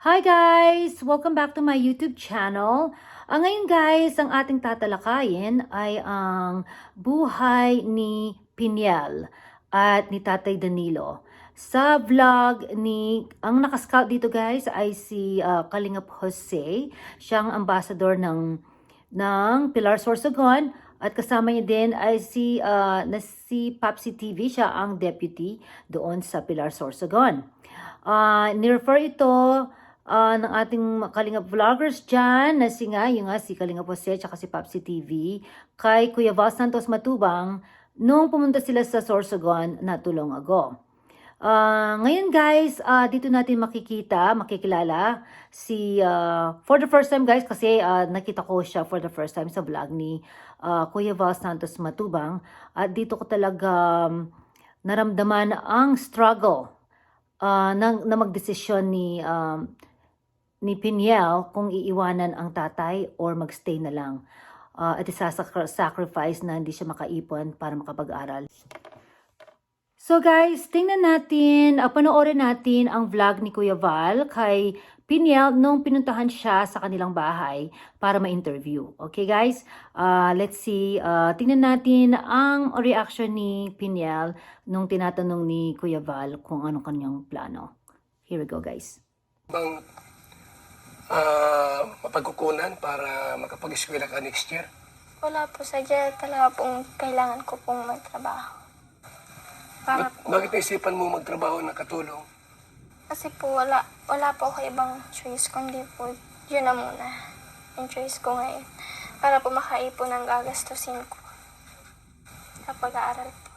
Hi guys! Welcome back to my YouTube channel. Ah, ngayon guys, ang ating tatalakayin ay ang buhay ni Piniel at ni Tatay Danilo. Sa vlog ni, ang nakascout dito guys ay si ah, Kalingap Jose. Siyang ambassador ng, ng Pilar Sorsogon at kasama niya din ay si, ah, na si Papsi TV. Siya ang deputy doon sa Pilar Sorsogon. Uh, nirefer ito ah, ng ating Kalingap vloggers dyan na si nga, yung nga si Kalingap Jose at si Papsi TV kay Kuya Val Santos Matubang nung pumunta sila sa Sorsogon na tulong ago. Ah, ngayon guys, ah, dito natin makikita, makikilala si ah, for the first time guys kasi ah, nakita ko siya for the first time sa vlog ni ah, Kuya Val Santos Matubang at dito ko talaga um, naramdaman ang struggle ah, na, na magdesisyon ni um, ni Piniel kung iiwanan ang tatay or magstay na lang Ah, at isasacrifice na hindi siya makaipon para makapag-aral. So guys, tingnan natin, uh, panoorin natin ang vlog ni Kuya Val kay Piniel nung pinuntahan siya sa kanilang bahay para ma-interview. Okay guys, Ah, let's see, Ah, tingnan natin ang reaction ni Piniel nung tinatanong ni Kuya Val kung anong kanyang plano. Here we go guys. bang ah, mapagkukunan para makapag-eskwela ka next year? Wala po, sadya talaga pong kailangan ko pong magtrabaho. Para Bak- po, bakit naisipan mo magtrabaho na katulong? kasi po wala, wala po ako ibang choice, kundi po yun na muna. Yung choice ko ngayon. Para po makaipon ang gagastusin ko. Sa pag-aaral po.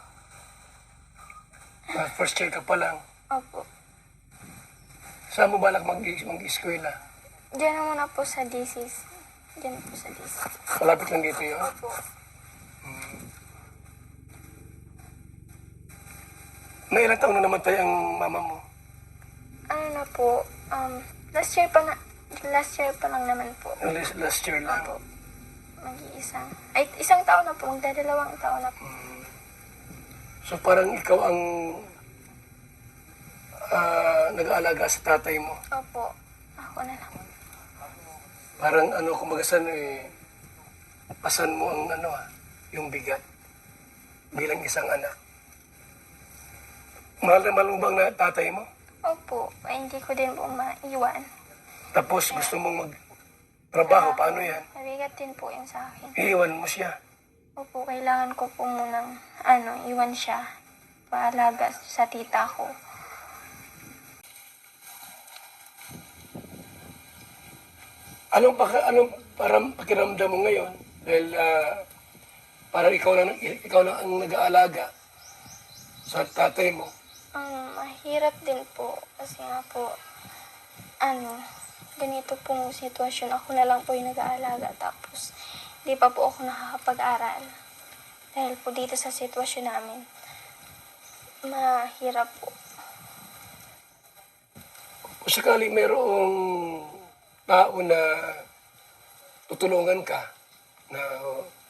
Ah, first year ka pa lang. Opo. Saan mo balak mag- mag-eskwela? Diyan na muna po sa DCs. Diyan po sa DCs. Malapit lang dito yun. Opo. Na ilang taon na namatay ang mama mo? Ano na po, um, last year pa na, last year pa lang naman po. Last, last year lang. Opo. Mag-iisang, ay, isang taon na po, magdadalawang taon na po. So parang ikaw ang ah, nag-aalaga sa tatay mo. Opo. Ako na lang. Parang ano, kumbaga eh, pasan mo ang ano ah, yung bigat bilang isang anak. Mahal na mahal mo bang na tatay mo? Opo, ay hindi ko din po maiwan. Tapos gusto mong magtrabaho, paano yan? Mabigat din po yun sa akin. Iiwan mo siya. Opo, kailangan ko po munang, ano, iwan siya. Paalaga sa tita ko. Anong, paka, anong parang pakiramdam mo ngayon? Dahil ah, parang ikaw lang, ikaw lang ang nag-aalaga sa tatay mo. Um, mahirap din po. Kasi nga po, ano, ganito pong sitwasyon. Ako na lang po yung nag-aalaga. Tapos, di pa po ako nakakapag-aral. Dahil po dito sa sitwasyon namin, mahirap po. Kung sakaling merong tao na tutulungan ka, na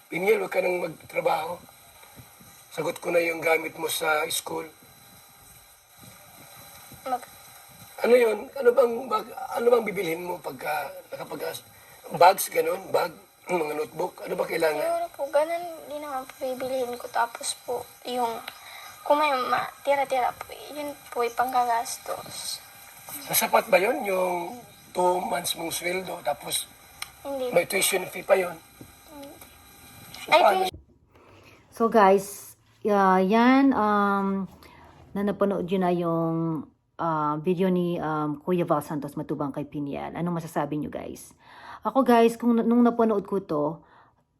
Piniel, huwag ka nang magtrabaho. Sagot ko na yung gamit mo sa school. Mag, Ano yun? Ano bang, bag, ano bang bibilhin mo pagka nakapag bags, ganun, bag, mga notebook, ano ba kailangan? Siguro po, ganun din naman po bibilihin ko. Tapos po, yung, kung may tira-tira po, yun po yung panggagastos. Sasapat ba yun? Yung two months mong sweldo, tapos Hindi. may tuition fee pa yun? So, Ay, paano? So guys, uh, yan um na napanood yun na yung uh, video ni um, Kuya Val Santos Matubang kay Piniel. Anong masasabi nyo guys? Ako guys, kung nung napanood ko to,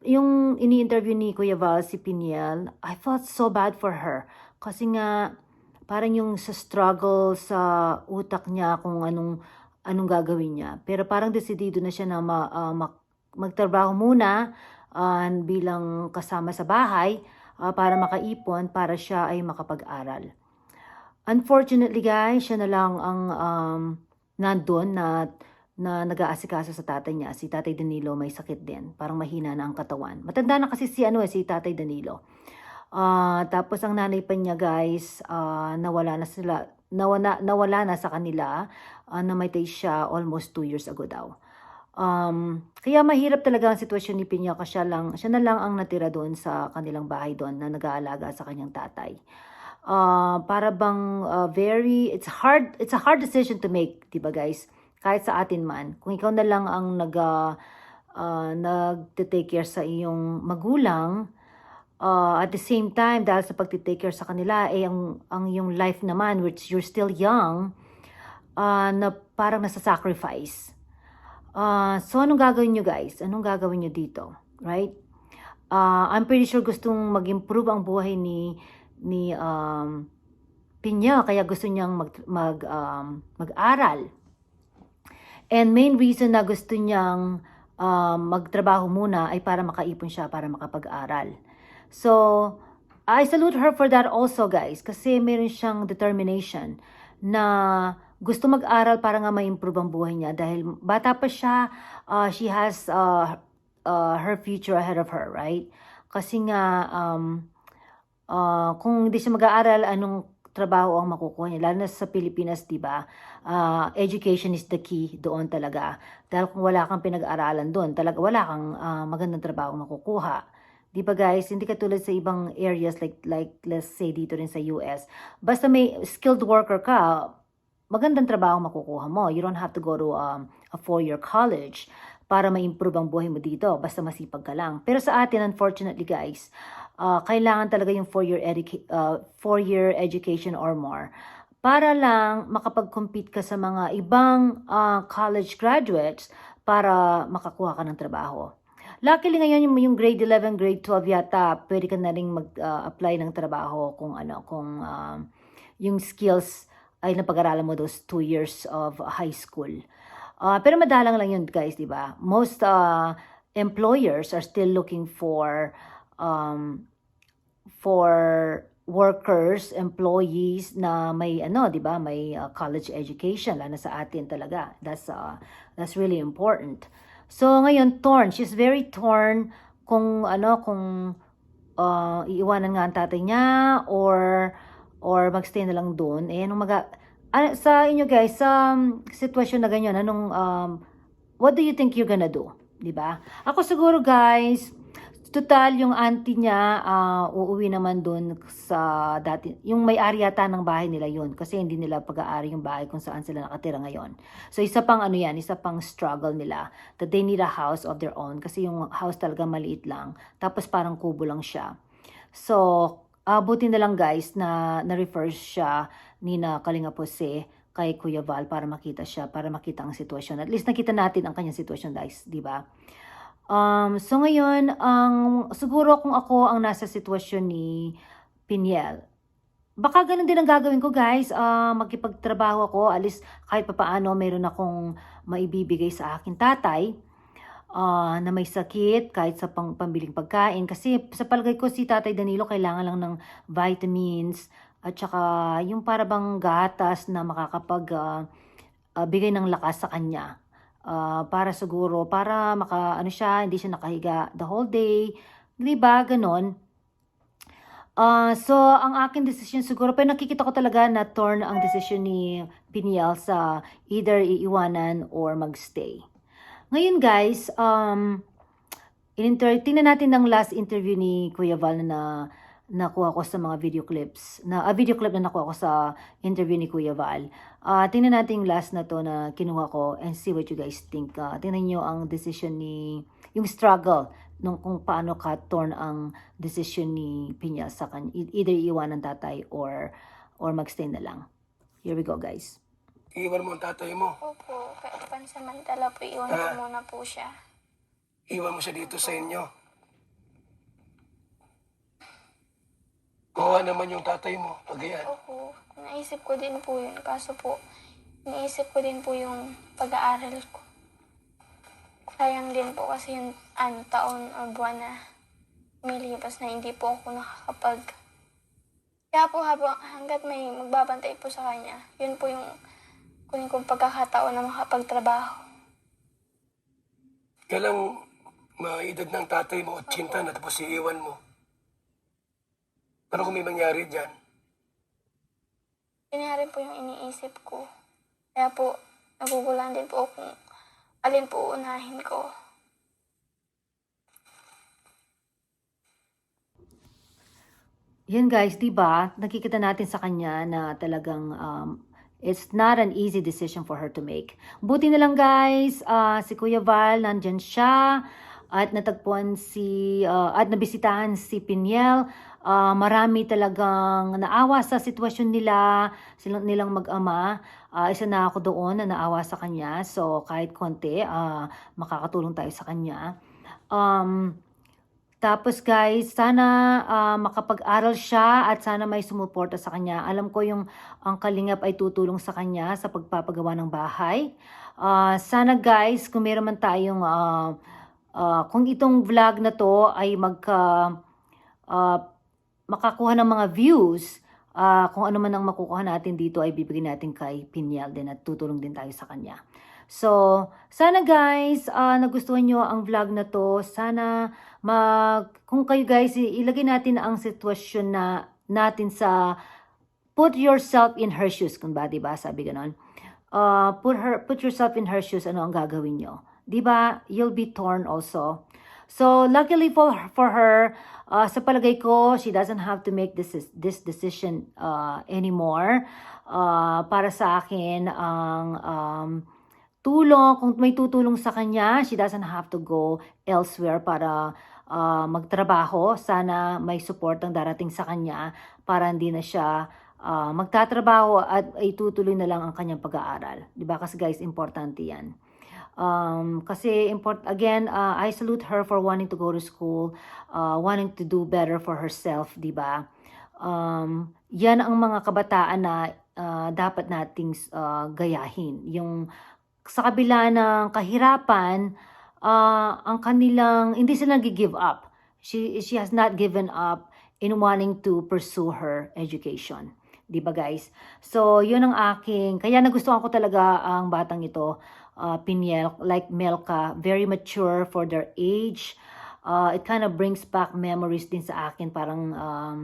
yung ini-interview ni Kuya Val si Piniel, I felt so bad for her. Kasi nga, parang yung sa struggle sa utak niya kung anong anong gagawin niya. Pero parang desidido na siya na ma, ah, mak- magtrabaho muna ah, bilang kasama sa bahay ah, para makaipon para siya ay makapag-aral. Unfortunately guys, siya na lang ang um, nandun na na nag-aasikaso sa tatay niya. Si Tatay Danilo may sakit din. Parang mahina na ang katawan. Matanda na kasi si ano eh, si Tatay Danilo. Ah, tapos ang nanay pa niya guys, ah, nawala na sila nawala, nawala na sa kanila. Uh, namatay siya almost two years ago daw. Um, kaya mahirap talaga ang sitwasyon ni Pinya kasi siya, lang, siya na lang ang natira doon sa kanilang bahay doon na nag-aalaga sa kanyang tatay. Uh, para bang uh, very, it's hard, it's a hard decision to make, di ba guys? Kahit sa atin man. Kung ikaw na lang ang nag, uh, uh, nag-take care sa iyong magulang, uh, at the same time, dahil sa pag-take care sa kanila, eh, ang, ang iyong life naman, which you're still young, uh, na parang nasa sacrifice. Uh, so, anong gagawin nyo guys? Anong gagawin nyo dito? Right? Uh, I'm pretty sure gustong mag-improve ang buhay ni ni um, Pinya, kaya gusto niyang mag, mag, um, mag-aral. And main reason na gusto niyang um, magtrabaho muna ay para makaipon siya, para makapag-aral. So, I salute her for that also guys, kasi meron siyang determination na gusto mag-aral para nga ma-improve ang buhay niya dahil bata pa siya, uh, she has uh, uh, her future ahead of her, right? Kasi nga, um, uh, kung hindi siya mag-aaral, anong trabaho ang makukuha niya? Lalo na sa Pilipinas, di ba? Uh, education is the key doon talaga. Dahil kung wala kang pinag-aralan doon, talaga wala kang uh, magandang trabaho makukuha. Di ba guys, hindi katulad sa ibang areas like like let's say dito rin sa US. Basta may skilled worker ka, magandang trabaho makukuha mo. You don't have to go to um, a four-year college para ma-improve ang buhay mo dito. Basta masipag ka lang. Pero sa atin, unfortunately guys, uh, kailangan talaga yung four-year educa- uh, four-year education or more para lang makapag-compete ka sa mga ibang uh, college graduates para makakuha ka ng trabaho. Luckily ngayon yung, yung grade 11, grade 12 yata, pwede ka na rin mag-apply ng trabaho kung ano, kung um, yung skills ay napag-aralan mo those two years of high school. Uh, pero madalang lang yun guys, di ba? Most uh, employers are still looking for um, for workers, employees na may ano, 'di ba? May uh, college education lalo sa atin talaga. That's uh, that's really important. So ngayon torn, she's very torn kung ano kung uh, iiwanan nga ang tatay niya or or magstay na lang doon. Eh anong maga ah, sa inyo guys, sa um, sitwasyon na ganyan, anong um, what do you think you're gonna do? 'Di ba? Ako siguro guys, Total, yung auntie niya, uh, uuwi naman dun sa dati, yung may-ari yata ng bahay nila yun. Kasi hindi nila pag-aari yung bahay kung saan sila nakatira ngayon. So, isa pang ano yan, isa pang struggle nila. That they need a house of their own. Kasi yung house talaga maliit lang. Tapos parang kubo lang siya. So, uh, buti na lang guys na na-refer siya ni na Kalinga Pose kay Kuya Val para makita siya, para makita ang sitwasyon. At least nakita natin ang kanyang sitwasyon guys, di ba? Um, so ngayon, ang siguro kung ako ang nasa sitwasyon ni Piniel, baka ganun din ang gagawin ko guys, uh, magkipagtrabaho ako, alis kahit papaano mayroon akong maibibigay sa akin tatay uh, na may sakit kahit sa pang, pambiling pagkain. Kasi sa palagay ko si Tatay Danilo kailangan lang ng vitamins at saka yung para bang gatas na makakapag uh, uh, bigay ng lakas sa kanya. Uh, para siguro, para maka, ano siya, hindi siya nakahiga the whole day. Di ba? Ganon. Uh, so, ang aking decision siguro, pero nakikita ko talaga na torn ang decision ni Piniel sa either iiwanan or magstay. Ngayon guys, um, in-inter- tingnan natin ng last interview ni Kuya Val na nakuha ko sa mga video clips. Na, a video clip na nakuha ko sa interview ni Kuya Val. Uh, tingnan natin yung last na to na kinuha ko and see what you guys think. Uh, tingnan nyo ang decision ni, yung struggle nung kung paano ka torn ang decision ni Pinya sa kan either iwan ng tatay or or magstay na lang. Here we go guys. Iwan mo ang tatay mo. Opo, kaya pansamantala po iwan ko Ah. muna po siya. Iwan mo siya dito sa inyo. Kuha naman yung tatay mo. Pagayan. Opo, naisip ko din po yun. Kaso po, naisip ko din po yung pag-aaral ko. Sayang din po kasi yung ano, taon o buwan na umilipas na hindi po ako nakakapag... Kaya po habang, hanggat may magbabantay po sa kanya, yun po yung kunin kong pagkakataon na makapagtrabaho. Kailang maedad ng tatay mo, 80 na tapos iiwan mo. Pero kung may mangyari dyan, yun nga rin po yung iniisip ko. Kaya po, nagugulan din po kung alin po unahin ko. Yan guys, 'di ba? Nakikita natin sa kanya na talagang um, it's not an easy decision for her to make. Buti na lang guys, ah, si Kuya Val nandyan siya at natagpuan si ah, at nabisitahan si Piniel. Ah, marami talagang naawa sa sitwasyon nila, silang nilang mag-ama. Ah, isa na ako doon na naawa sa kanya. So kahit konti, ah, makakatulong tayo sa kanya. Um, tapos guys, sana ah, makapag-aral siya at sana may sumuporta sa kanya. Alam ko yung ang kalingap ay tutulong sa kanya sa pagpapagawa ng bahay. Ah, sana guys, kung meron man tayong, ah, ah, kung itong vlog na to ay magka, ah, makakuha ng mga views, ah, kung ano man ang makukuha natin dito ay bibigyan natin kay Pinyal din at tutulong din tayo sa kanya. So, sana guys, ah, nagustuhan nyo ang vlog na to. Sana mag, kung kayo guys, ilagay natin ang sitwasyon na natin sa put yourself in her shoes, kung ba, di ba? Sabi ganon. Uh, put her put yourself in her shoes, ano ang gagawin nyo? Di ba? You'll be torn also. So, luckily for, for her, uh, sa palagay ko, she doesn't have to make this, this decision uh, anymore. Uh, para sa akin, ang um, tulong, kung may tutulong sa kanya, she doesn't have to go elsewhere para ah, magtrabaho. Sana may support ang darating sa kanya para hindi na siya ah, magtatrabaho at itutuloy na lang ang kanyang pag-aaral. 'Di ba? Kasi guys, importante 'yan. Um, kasi import again, ah, I salute her for wanting to go to school, ah, wanting to do better for herself, 'di ba? Um, 'yan ang mga kabataan na ah, dapat nating ah, gayahin. Yung sa kabila ng kahirapan, ah, ang kanilang, hindi sila nag-give up. She, she has not given up in wanting to pursue her education. Di ba guys? So, yun ang aking, kaya nagustuhan ko talaga ang batang ito, uh, Piniel, like Melka, very mature for their age. Uh, it kind of brings back memories din sa akin, parang, um,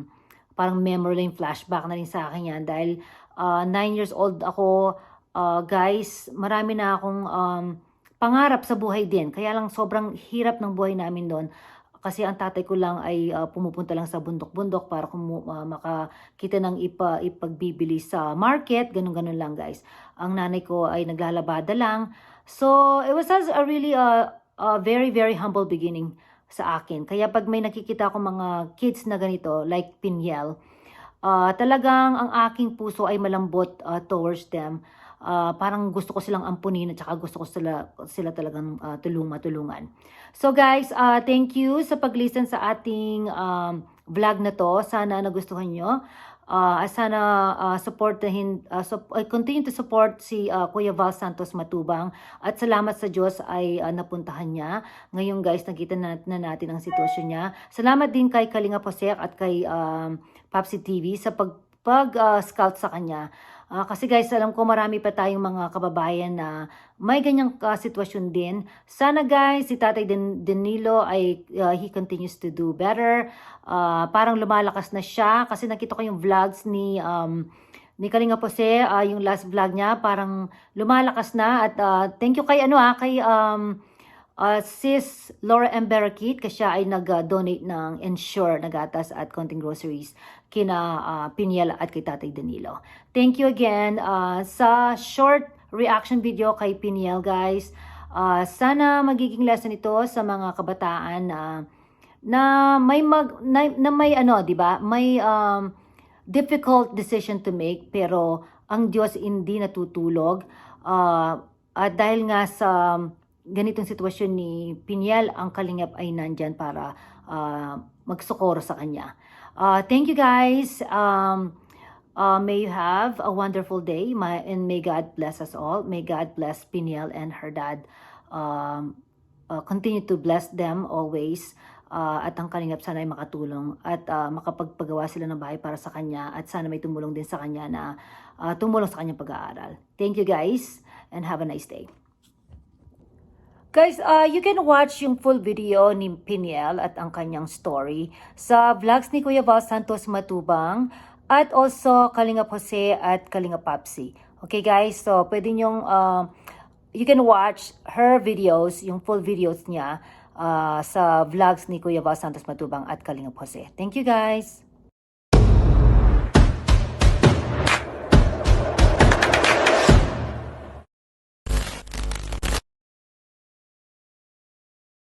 parang memory lane flashback na rin sa akin yan. Dahil uh, nine years old ako, uh, guys, marami na akong um, pangarap sa buhay din. Kaya lang sobrang hirap ng buhay namin doon. Kasi ang tatay ko lang ay uh, pumupunta lang sa bundok-bundok para kumu- uh, makakita ng ipa, ipagbibili sa market. Ganun-ganun lang guys. Ang nanay ko ay naglalabada lang. So, it was a really uh, a very, very humble beginning sa akin. Kaya pag may nakikita ko mga kids na ganito, like Pinyel, uh, talagang ang aking puso ay malambot uh, towards them. Uh, parang gusto ko silang ampunin at saka gusto ko sila, sila talagang uh, tulung matulungan. So guys, uh, thank you sa pag-listen sa ating um, vlog na to. Sana nagustuhan nyo. Uh, sana uh, supportahin, uh, sup- uh, continue to support si uh, Kuya Val Santos Matubang at salamat sa Diyos ay uh, napuntahan niya. Ngayon guys, nakita na, na natin ang sitwasyon niya. Salamat din kay Kalinga Posek at kay um, Papsi TV sa pag, pag uh, scout sa kanya. Ah, kasi guys, alam ko marami pa tayong mga kababayan na may ganyang uh, sitwasyon din. Sana guys, si Tatay Dan- Danilo ay uh, he continues to do better. Ah, parang lumalakas na siya kasi nakita ko yung vlogs ni um, ni Kalinga Pose, ah, yung last vlog niya, parang lumalakas na at ah, thank you kay ano ah, kay um, uh, sis Laura M. Barakit kasi ay nag-donate ng Ensure na gatas at konting groceries kina uh, Piniel at kay Tatay Danilo. Thank you again uh, sa short reaction video kay Piniel guys. Uh, sana magiging lesson ito sa mga kabataan na na may mag na, na may ano, 'di ba? May um, difficult decision to make pero ang Diyos hindi natutulog. Uh, at dahil nga sa ganitong sitwasyon ni Piniel, ang kalingap ay nandyan para uh, magsokoro sa kanya. Uh, thank you guys. Um, uh, may you have a wonderful day my, and may God bless us all. May God bless Piniel and her dad. Um, uh, continue to bless them always. Uh, at ang kalingap sana ay makatulong at uh, makapagpagawa sila ng bahay para sa kanya at sana may tumulong din sa kanya na uh, tumulong sa kanyang pag-aaral. Thank you guys and have a nice day. Guys, uh, you can watch yung full video ni Piniel at ang kanyang story sa vlogs ni Kuya Val Santos Matubang at also Kalinga Jose at Kalinga Papsi. Okay guys, so pwede nyong, uh, you can watch her videos, yung full videos niya uh, sa vlogs ni Kuya Val Santos Matubang at Kalinga Jose. Thank you guys!